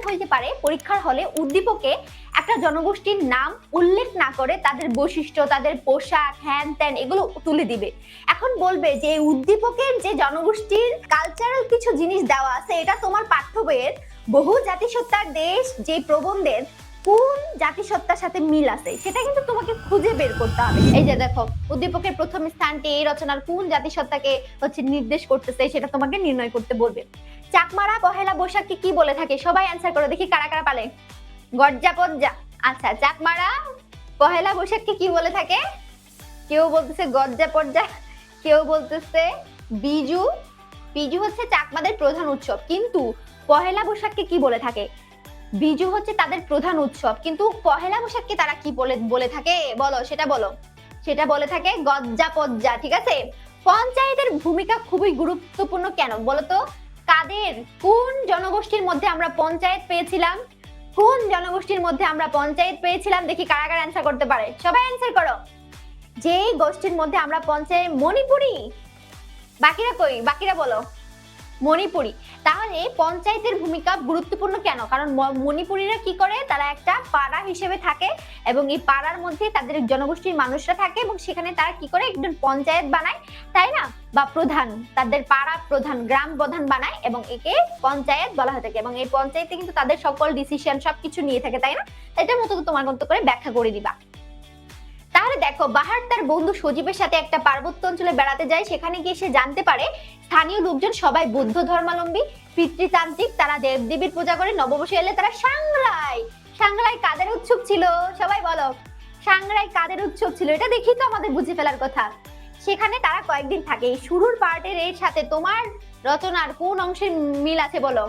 Mistake হইতে পারে, পরীক্ষার হলে উদ্দীপকে একটা জনগোষ্ঠীর নাম উল্লেখ না করে তাদের বৈশিষ্ট্য, তাদের পোশাক, হ্যান ত্যান এগুলো তুলে দিবে। এখন বলবে যে উদ্দীপকের যে জনগোষ্ঠীর কালচারাল কিছু জিনিস দেওয়া আছে, এটা তোমার পাঠ্য বইয়ের বহু জাতিসত্তার দেশ, যে প্রবন্ধের কোন জাতিসত্তার সাথে মিল আছে, সেটা কিন্তু তোমাকে খুঁজে বের করতে হবে। এই যে দেখো, উদ্দীপকের প্রথম স্থানটি এই রচনার কোন জাতিসত্তাকে হচ্ছে নির্দেশ করতেছে, সেটা তোমাকে নির্ণয় করতে বলবে। চাকমারা পহেলা বৈশাখকে কি বলে থাকে? সবাই অ্যান্সার করো, দেখি কারা কারা পালে। গজ্জা পজ্জা। আচ্ছা চাকমারা পহেলা বৈশাখকে কি বলে থাকে? কেউ বলতেছে গজ্জা পজ্জা, কেউ বলতেছে বিজু। বিজু হচ্ছে চাকমাদের প্রধান উৎসব, কিন্তু পহেলা বৈশাখকে কি বলে থাকে? বিজু হচ্ছে তাদের প্রধান উৎসব, কিন্তু পহেলা বৈশাখকে তারা কি বলে বলে থাকে? বলো, সেটা বলো। সেটা বলে থাকে গজ্জা পজ্জা, ঠিক আছে? পঞ্চায়েতের ভূমিকা খুবই গুরুত্বপূর্ণ কেন? বলো তো। কাদের কোন জনগোষ্ঠীর মধ্যে আমরা পঞ্চায়েত পেয়েছিলাম? কোন জনগোষ্ঠীর মধ্যে আমরা পঞ্চায়েত পেয়েছিলাম? দেখি কারা কারা অ্যান্সার করতে পারে। সবাই অ্যান্সার করো। যেই গোষ্ঠীর মধ্যে আমরা পঞ্চায়েত, মণিপুরি? বাকিরা কই? বাকিরা বলো। মণিপুরি। তাহলে পঞ্চায়েতের ভূমিকা গুরুত্বপূর্ণ কেন? কারণ মণিপুরিরা কি করে? তারা একটা পাড়া হিসেবে থাকে এবং এই পাড়ার মধ্যে তাদের জনগোষ্ঠীর মানুষরা থাকে এবং সেখানে তারা কি করে? একজন পঞ্চায়েত বানায়, তাই না? বা প্রধান, তাদের পাড়া প্রধান, গ্রাম প্রধান বানায় এবং একে পঞ্চায়েত বলা হয়ে থাকে এবং এই পঞ্চায়েতে কিন্তু তাদের সকল ডিসিশন সবকিছু নিয়ে থাকে, তাই না? এটার মতো তোমার মতো করে ব্যাখ্যা করে দিবা। দেখো, বাহার তার বন্ধু সজীবের সাথে একটা পার্বত্য অঞ্চলে বেড়াতে যায়। সেখানে গিয়ে সে জানতে পারে স্থানীয় লোকজন সবাই বৌদ্ধ ধর্মাবলম্বী পিতৃতান্ত্রিক, তারা দেবদেবীর পূজা করে। নববর্ষে এলে তারা সাংরাই সাংরাই কাদের উৎসব ছিল? সবাই বলো। সাংরাই কাদের উৎসব ছিল? এটা দেখি তো আমাদের বুঝে ফেলার কথা। সেখানে তারা কয়েকদিন থাকে। এই শুরুর পার্টের এর সাথে তোমার রচনার কোন অংশের মিল আছে বলো?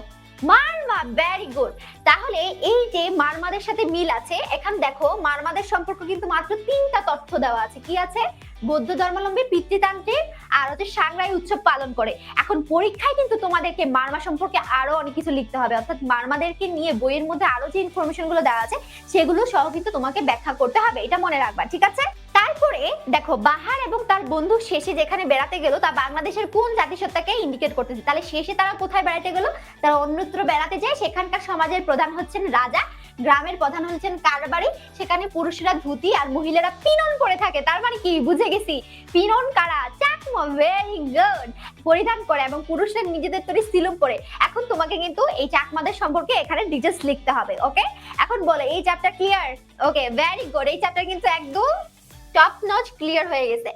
মারমা ভেরি গুড তাহলে এই যে মারমাদের সাথে মিল আছে, এখন দেখো মারমাদের সম্পর্ক কিন্তু মাত্র তিনটা তথ্য দেওয়া আছে। কি আছে? বৌদ্ধ ধর্মাবলম্বী পিতৃতান্ত্রিক আর হচ্ছে সাংরাই উৎসব পালন করে। এখন পরীক্ষায় কিন্তু তোমাদেরকে মারমা সম্পর্কে আরও অনেক কিছু লিখতে হবে। অর্থাৎ মারমাদেরকে নিয়ে বইয়ের মধ্যে আরও যে ইনফরমেশনগুলো দেওয়া আছে, সেগুলো সহ কিন্তু তোমাকে ব্যাখ্যা করতে হবে। এটা মনে রাখবা, ঠিক আছে? দেখো, বাহার এবং তার বন্ধু শেষে যেখানে বেড়াতে গেল, তা বাংলাদেশের কোন জাতিসত্তাকে ইন্ডিকেট করতেছে তাহলে শেষে তারা কোথায় বেড়াতে গেল? তারা অন্যত্র বেড়াতে যায়। সেখানকার সমাজের প্রধান হচ্ছেন রাজা, গ্রামের প্রধান হচ্ছেন কারবারি। সেখানে পুরুষরা ধুতি আর মহিলারা পিনন পরে থাকে। তার মানে কি? বুঝে গেছি। পিনন কারা? চাকমা ভেরি গুড পরিধান করে এবং পুরুষরা নিজেদের তৈরি সিলুম পরে। এখন তোমাকে কিন্তু এই চাকমাদের সম্পর্কে এখানে ডিটেলস লিখতে হবে ওকে এখন বলে, এই chapter clear okay very good এই চ্যাপ্টার কিন্তু একদম টপ নচ ক্লিয়ার হয়ে গেছে